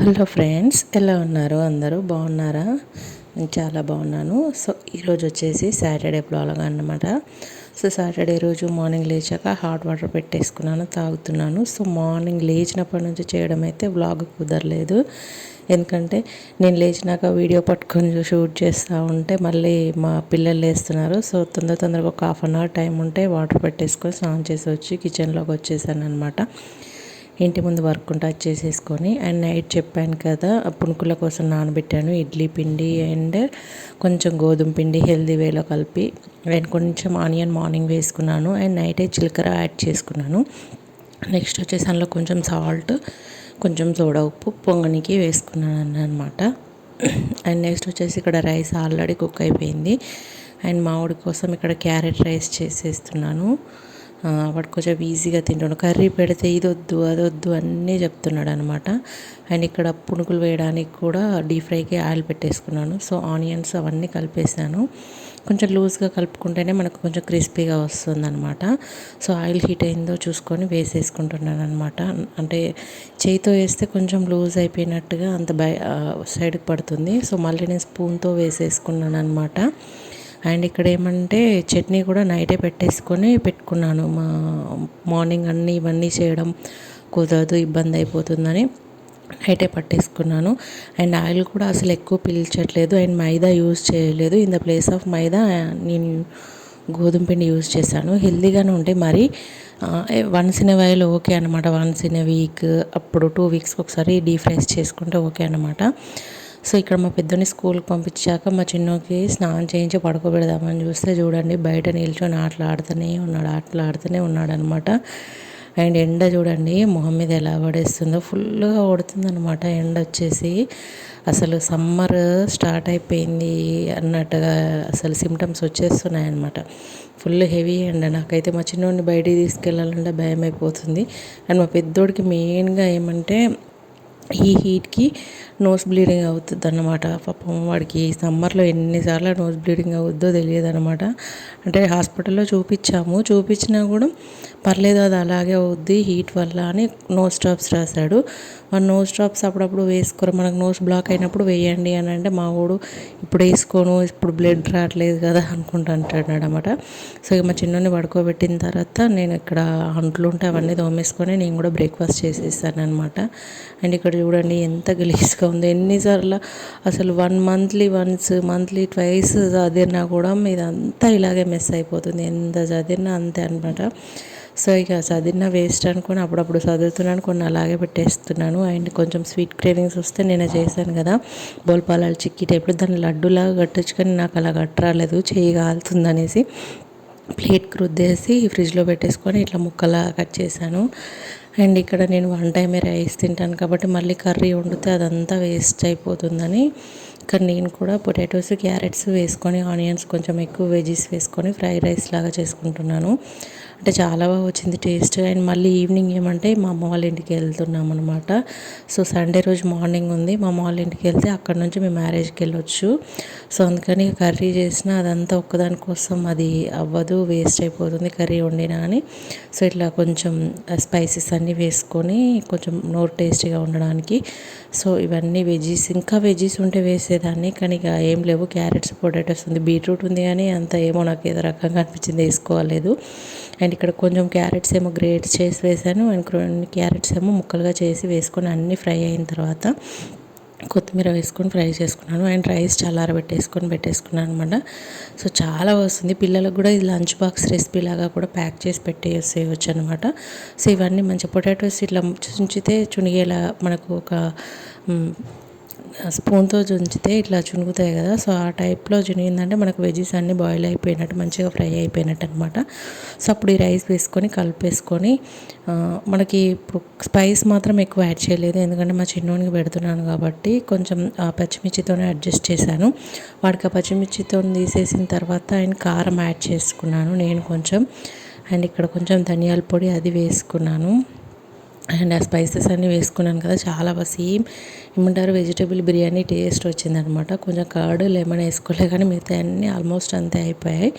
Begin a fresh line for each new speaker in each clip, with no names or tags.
Hello friends ఎలా ఉన్నారు? అందరూ బాగున్నారా? నేను చాలా బాగున్నాను. సో ఈరోజు వచ్చేసి సాటర్డే బ్లాగ్ అన్నమాట. సో సాటర్డే రోజు మార్నింగ్ లేచాక హాట్ వాటర్ పెట్టేసుకున్నాను తాగుతున్నాను. సో మార్నింగ్ లేచినప్పటి నుంచి చేయడం అయితే బ్లాగ్ కుదరలేదు. ఎందుకంటే నేను లేచినాక వీడియో పట్టుకొని షూట్ చేస్తూ ఉంటే మళ్ళీ మా పిల్లలు లేస్తున్నారు. సో తొందర తొందరగా ఒక హాఫ్ అన్ అవర్ టైం ఉంటే వాటర్ పెట్టేసుకొని స్నానం చేసి వచ్చి కిచెన్లోకి వచ్చేసాను అనమాట ఇంటి ముందు వర్క్ ఉంటే అది చేసేసుకొని అండ్ నైట్ చెప్పాను కదా పునుకుల కోసం నానబెట్టాను ఇడ్లీ పిండి అండ్ కొంచెం గోధుమ పిండి హెల్దీ వేలో కలిపి అండ్ కొంచెం ఆనియన్ మార్నింగ్ వేసుకున్నాను అండ్ నైటే చిలకర యాడ్ చేసుకున్నాను. నెక్స్ట్ వచ్చేసి అందులో కొంచెం సాల్ట్ కొంచెం సోడా ఉప్పు పొంగనికి వేసుకున్నాను అనమాట అండ్ నెక్స్ట్ వచ్చేసి ఇక్కడ రైస్ ఆల్రెడీ కుక్ అయిపోయింది. అండ్ మామిడి కోసం ఇక్కడ క్యారెట్ రైస్ చేసేస్తున్నాను. వాడు కొంచెం ఈజీగా తింటాడు. కర్రీ పెడితే ఇది వద్దు అది వద్దు అన్నీ చెప్తున్నాడు అనమాట అండ్ ఇక్కడ పునుగులు వేయడానికి కూడా డీప్ ఫ్రైకి ఆయిల్ పెట్టేసుకున్నాను. సో ఆనియన్స్ అవన్నీ కలిపేసాను. కొంచెం లూజ్గా కలుపుకుంటేనే మనకు కొంచెం క్రిస్పీగా వస్తుంది అనమాట సో ఆయిల్ హీట్ అయిందో చూసుకొని వేసేసుకుంటున్నాను అనమాట అంటే చేయితో వేస్తే కొంచెం లూజ్ అయిపోయినట్టుగా అంత బై సైడ్కి పడుతుంది. సో మళ్ళీ నేను స్పూన్తో వేసేసుకున్నాను అనమాట అండ్ ఇక్కడ ఏమంటే చట్నీ కూడా నైటే పెట్టేసుకొని పెట్టుకున్నాను. మా మార్నింగ్ అన్నీ ఇవన్నీ చేయడం కుదరదు ఇబ్బంది అయిపోతుందని నైటే పట్టేసుకున్నాను. అండ్ ఆయిల్ కూడా అసలు ఎక్కువ పీల్చట్లేదు. అండ్ మైదా యూజ్ చేయలేదు. In the place of maida నేను గోధుమ పిండి యూజ్ చేశాను. హెల్దీగానే ఉంటే మరి వన్స్ ఇన్ వైల్ ఓకే అనమాట వన్స్ ఇన్ వీక్ అప్పుడు టూ వీక్స్కి ఒకసారి డీప్ ఫ్రైస్ చేసుకుంటే ఓకే అనమాట సో ఇక్కడ మా పెద్దని స్కూల్కి పంపించాక మా చిన్నకి స్నానం చేయించి పడుకోబెడదామని చూస్తే చూడండి బయట నిల్చొని ఆటలు ఆడుతూనే ఉన్నాడు ఆటలు ఆడుతూనే ఉన్నాడు అనమాట అండ్ ఎండ చూడండి మొహం మీద ఎలా పడేస్తుందో ఫుల్గా పడుతుందనమాట ఎండ వచ్చేసి. అసలు సమ్మర్ స్టార్ట్ అయిపోయింది అన్నట్టుగా అసలు సిమ్టమ్స్ వచ్చేస్తున్నాయి అనమాట ఫుల్ హెవీ ఎండ. నాకైతే మా చిన్నోడిని బయటికి తీసుకెళ్ళాలంటే భయం అయిపోతుంది అండ్ మా పెద్దోడికి మెయిన్గా ఏమంటే ఈ హీట్కి నోస్ బ్లీడింగ్ అవుతుంది అన్నమాట పాపం వాడికి సమ్మర్లో ఎన్నిసార్లు నోస్ బ్లీడింగ్ అవుద్దో తెలియదు అనమాట అంటే హాస్పిటల్లో చూపించాము. చూపించినా కూడా పర్లేదు అది అలాగే అవుద్ది హీట్ వల్ల అని నోస్ డ్రాప్స్ రాశాడు. ఆ నోస్ డ్రాప్స్ అప్పుడప్పుడు వేసుకోరు. మనకు నోస్ బ్లాక్ అయినప్పుడు వేయండి అని అంటే మా ఊడు ఇప్పుడు వేసుకోను ఇప్పుడు బ్లడ్ రావట్లేదు కదా అనుకుంటా అంటాడు అనమాట సో ఇక మా చిన్నోని పడుకోబెట్టిన తర్వాత నేను ఇక్కడ అంట్లు ఉంటే అవన్నీ తోమేసుకొని నేను కూడా బ్రేక్ఫాస్ట్ చేసేసాను అనమాట అండ్ ఇక్కడ చూడండి ఎంత గలీజ్గా ఉంది. ఎన్నిసార్లు అసలు one monthly once monthly twice చదివినా కూడా ఇదంతా ఇలాగే మిస్ అయిపోతుంది. ఎంత చదివినా అంతే అనమాట సో ఇక చదివిన వేస్ట్ అనుకుని అప్పుడప్పుడు చదువుతున్నాను కొన్ని అలాగే పెట్టేస్తున్నాను. అండ్ కొంచెం స్వీట్ క్రేవింగ్స్ వస్తే నేను చేశాను కదా. బోల్పాలాలు చిక్కి టైప్లో దాన్ని లడ్డులాగా కట్టొచ్చుకొని నాకు అలా కట్టరాలేదు చేయి కాలుతుందనేసి ప్లేట్ రుద్దేసి ఫ్రిడ్జ్లో పెట్టేసుకొని ఇట్లా ముక్కలా కట్ చేశాను. అండ్ ఇక్కడ నేను వన్ టైమే రైస్ తింటాను కాబట్టి మళ్ళీ కర్రీ వండితే అదంతా వేస్ట్ అయిపోతుందని. ఇక్కడ నేను కూడా పొటాటోస్ క్యారెట్స్ వేసుకొని ఆనియన్స్ కొంచెం ఎక్కువ వెజీస్ వేసుకొని ఫ్రైడ్ రైస్ లాగా చేసుకుంటున్నాను. అంటే చాలా బాగా వచ్చింది టేస్ట్. అండ్ మళ్ళీ ఈవినింగ్ ఏమంటే మా అమ్మ వాళ్ళ ఇంటికి వెళ్తున్నాం అనమాట సో సండే రోజు మార్నింగ్ ఉంది. మా అమ్మ వాళ్ళ ఇంటికి వెళ్తే అక్కడ నుంచి మేము మ్యారేజ్కి వెళ్ళొచ్చు. సో అందుకని కర్రీ చేసిన అదంతా ఒక్కదాని కోసం అది అవ్వదు వేస్ట్ అయిపోతుంది కర్రీ వండినా అని. సో ఇట్లా కొంచెం స్పైసెస్ అన్నీ వేసుకొని కొంచెం నోరు టేస్టీగా ఉండడానికి. సో ఇవన్నీ వెజీస్ ఇంకా వెజీస్ ఉంటే వేసేదాన్ని. కానీ ఇక ఏం లేవు. క్యారెట్స్ పొటాటోస్ ఉంది బీట్రూట్ ఉంది కానీ అంత ఏమో నాకు ఏదో రకంగా అనిపించింది వేసుకోలేదు అండ్ ఇక్కడ కొంచెం క్యారెట్స్ ఏమో గ్రేట్స్ చేసి వేసాను అండ్ కొన్ని క్యారెట్స్ ఏమో ముక్కలుగా చేసి వేసుకొని అన్నీ ఫ్రై అయిన తర్వాత కొత్తిమీర వేసుకొని ఫ్రై చేసుకున్నాను అండ్ రైస్ చల్లారబెట్టేసుకొని పెట్టేసుకున్నాను అనమాట సో చాలా వస్తుంది. పిల్లలకు కూడా ఇది లంచ్ బాక్స్ రెసిపీ లాగా కూడా ప్యాక్ చేసి పెట్టేసేయచ్చు అనమాట సో ఇవన్నీ మంచి పొటాటోస్ ఇట్లా చుంచితే చునిగేలా మనకు ఒక స్పూన్తో చుంచితే ఇట్లా చునుగుతాయి కదా. సో ఆ టైప్లో చునిగిందంటే మనకు వెజెస్ అన్నీ బాయిల్ అయిపోయినట్టు మంచిగా ఫ్రై అయిపోయినట్టు అనమాట సో అప్పుడు ఈ రైస్ వేసుకొని కలిపేసుకొని మనకి ఇప్పుడు స్పైస్ మాత్రం ఎక్కువ యాడ్ చేయలేదు. ఎందుకంటే మా చిన్నోనికి పెడుతున్నాను కాబట్టి కొంచెం పచ్చిమిర్చితోనే అడ్జస్ట్ చేశాను. వాడికి ఆ పచ్చిమిర్చితో తీసేసిన తర్వాత ఆయన కారం యాడ్ చేసుకున్నాను. నేను కొంచెం అండ్ ఇక్కడ కొంచెం ధనియాల పొడి అది వేసుకున్నాను. అండ్ ఆ స్పైసెస్ అన్నీ వేసుకున్నాను కదా చాలా బాగా సేమ్ ఏమంటారు వెజిటేబుల్ బిర్యానీ టేస్ట్ వచ్చిందనమాట. కొంచెం కర్డ్ లెమన్ వేసుకోలే కానీ మిగతా అన్నీ ఆల్మోస్ట్ అంతే అయిపోయాయి.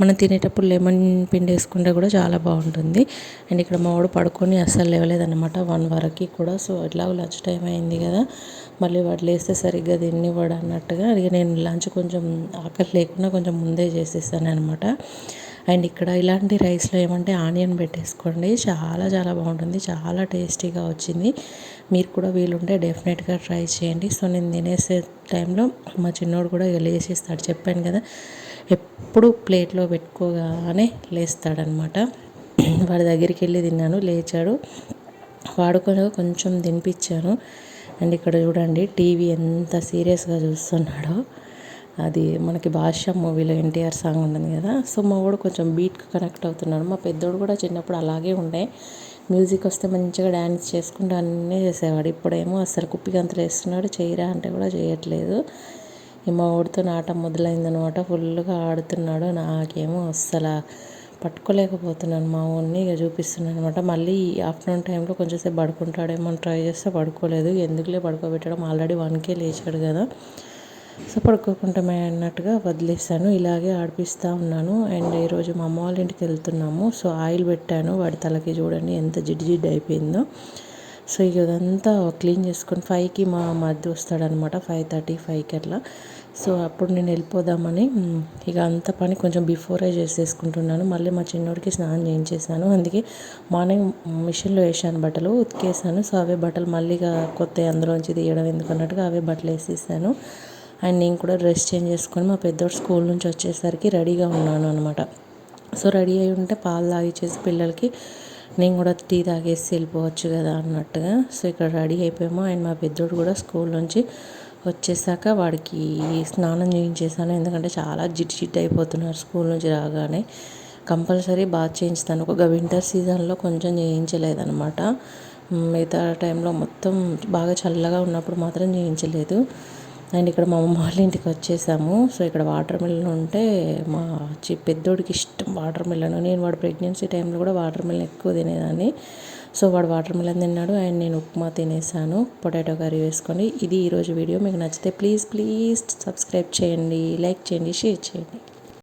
మనం తినేటప్పుడు లెమన్ పిండి వేసుకుంటే కూడా చాలా బాగుంటుంది. అండ్ ఇక్కడ మా వాడు పడుకొని అస్సలు లేవలేదన్నమాట వన్ వరకు కూడా. సో ఎట్లా లంచ్ టైం అయింది కదా మళ్ళీ వాడు లేస్తే సరిగ్గా తిన్నివ్వడు అన్నట్టుగా. ఇక నేను లంచ్ కొంచెం ఆకలి లేకుండా కొంచెం ముందే చేసేసాను అనమాట అండ్ ఇక్కడ ఇలాంటి రైస్లో ఏమంటే ఆనియన్ పెట్టేసుకోండి. చాలా చాలా బాగుంటుంది. చాలా టేస్టీగా వచ్చింది. మీరు కూడా వీలుంటే డెఫినెట్గా ట్రై చేయండి. సో నేను తినేసే టైంలో మా చిన్నోడు కూడా ఇక లేచేస్తాడు. చెప్పాను కదా ఎప్పుడు ప్లేట్లో పెట్టుకోగానే లేస్తాడనమాట. వాడి దగ్గరికి వెళ్ళి తిన్నాను లేచాడు. వాడుకొని కొంచెం తినిపించాను. అండ్ ఇక్కడ చూడండి టీవీ ఎంత సీరియస్గా చూస్తున్నాడో. అది మనకి భాష మూవీలో ఎన్టీఆర్ సాంగ్ ఉంటుంది కదా. సో మా వాడు కొంచెం బీట్కి కనెక్ట్ అవుతున్నాడు. మా పెద్దోడు కూడా చిన్నప్పుడు అలాగే ఉండే. మ్యూజిక్ వస్తే మంచిగా డ్యాన్స్ చేసుకుంటూ అన్నీ చేసేవాడు. ఇప్పుడేమో అసలు కుప్పిగంతలు వేస్తున్నాడు. చేయరా అంటే కూడా చేయట్లేదు. మా వాడితో నాట మొదలైందనమాట ఫుల్గా ఆడుతున్నాడు. నాకేమో అస్సలు పట్టుకోలేకపోతున్నాను. మా ఊరిని ఇక చూపిస్తున్నాను అనమాట మళ్ళీ ఆఫ్టర్నూన్ టైంలో కొంచెంసేపు పడుకుంటాడేమో ట్రై చేస్తే పడుకోలేదు. ఎందుకులే పడుకోబెట్టడం? ఆల్రెడీ వన్కే లేచాడు కదా. సో పడుకోకుంటామే అన్నట్టుగా వదిలేసాను ఇలాగే ఆడిపిస్తూ ఉన్నాను. అండ్ ఈరోజు మా అమ్మ వాళ్ళ ఇంటికి వెళ్తున్నాము. సో ఆయిల్ పెట్టాను. వాడి తలకి చూడండి ఎంత జిడ్డు జిడ్డు అయిపోయిందో. సో ఇక ఇదంతా క్లీన్ చేసుకొని ఫైవ్కి మా మధ్య వస్తాడనమాట. ఫైవ్ థర్టీ ఫైవ్కి అట్లా. సో అప్పుడు నేను వెళ్ళిపోదామని ఇక అంత పని కొంచెం బిఫోరే చేసేసుకుంటున్నాను. మళ్ళీ మా చిన్నోడికి స్నానం చేయించేసాను. అందుకే మార్నింగ్ మిషన్లో వేసాను బట్టలు ఉతికేసాను. సో అవే బట్టలు మళ్ళీగా కొత్త అందులోంచి తీయడం ఎందుకన్నట్టుగా అవే బట్టలు వేసేసాను. అండ్ నేను కూడా డ్రెస్ చేంజ్ చేసుకొని మా పెద్దోడు స్కూల్ నుంచి వచ్చేసరికి రెడీగా ఉన్నాను అనమాట సో రెడీ అయి ఉంటే పాలు తాగిచ్చేసి పిల్లలకి నేను కూడా టీ తాగేసి వెళ్ళిపోవచ్చు కదా అన్నట్టుగా. సో ఇక్కడ రెడీ అయిపోయాము. అండ్ మా పెద్దోడు కూడా స్కూల్ నుంచి వచ్చేసాక వాడికి స్నానం చేయించేసాను. ఎందుకంటే చాలా జిట్ జిట్ అయిపోతున్నారు స్కూల్ నుంచి రాగానే. కంపల్సరీ బాగా చేయించుతాను. ఒక వింటర్ సీజన్లో కొంచెం చేయించలేదనమాట మిగతా టైంలో మొత్తం బాగా చల్లగా ఉన్నప్పుడు మాత్రం చేయించలేదు. అండ్ ఇక్కడ మా అమ్మ వాళ్ళ ఇంటికి వచ్చేసాము. సో ఇక్కడ వాటర్ మిలన్ ఉంటే మా చి పెద్దోడికి ఇష్టం వాటర్ మిలన్ నేను వాడు ప్రెగ్నెన్సీ టైంలో కూడా వాటర్ మిలన్ ఎక్కువ తినేదాన్ని. సో వాడు వాటర్ మిలన్ తిన్నాడు. అండ్ నేను ఉప్మా తినేసాను. పొటాటో కర్రీ వేసుకొని. ఇది ఈరోజు వీడియో. మీకు నచ్చితే ప్లీజ్ ప్లీజ్ సబ్స్క్రైబ్ చేయండి లైక్ చేయండి షేర్ చేయండి.